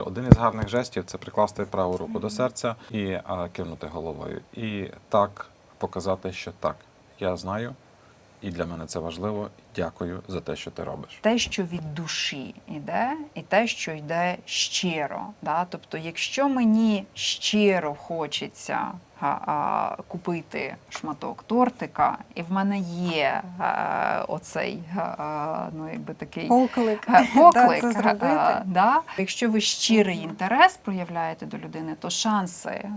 Один із гарних жестів це прикласти праву руку до серця і а, кивнути головою. І так показати, що так, я знаю, і для мене це важливо. Дякую за те, що ти робиш. те, що від душі йде, і те, що йде щиро. Да? Тобто, якщо мені щиро хочеться купити шматок тортика, і в мене є а, оцей а, ну, якби такий Поклик. Е, поклик. Да, це е, да. Якщо ви щирий інтерес проявляєте до людини, то шанси,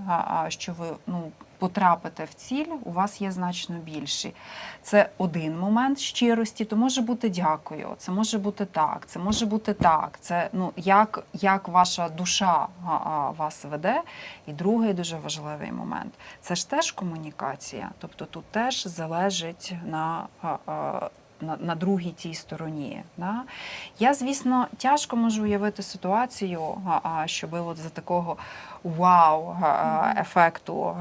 що ви ну, потрапите в ціль, у вас є значно більші. Це один момент щирості, то може бути дякую, це може бути так, це може бути так. Це ну як, як ваша душа вас веде. І другий дуже важливий момент це ж теж комунікація. Тобто тут теж залежить на. На, на другій тій стороні. Да? Я, звісно, тяжко можу уявити ситуацію, щоби от за такого вау ефекту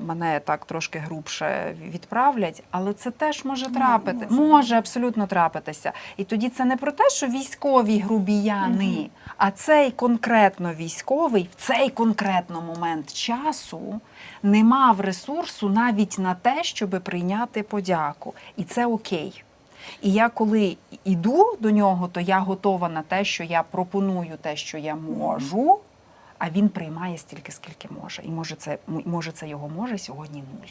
мене так трошки грубше відправлять, але це теж може трапити. може. Може абсолютно трапитися. І тоді це не про те, що військові грубіяни, а цей конкретно військовий в цей конкретно момент часу не мав ресурсу навіть на те, щоб прийняти подяку. І це окей. І я коли йду до нього, то я готова на те, що я пропоную те, що я можу, а він приймає стільки, скільки може. І може це, може це його може сьогодні нуль.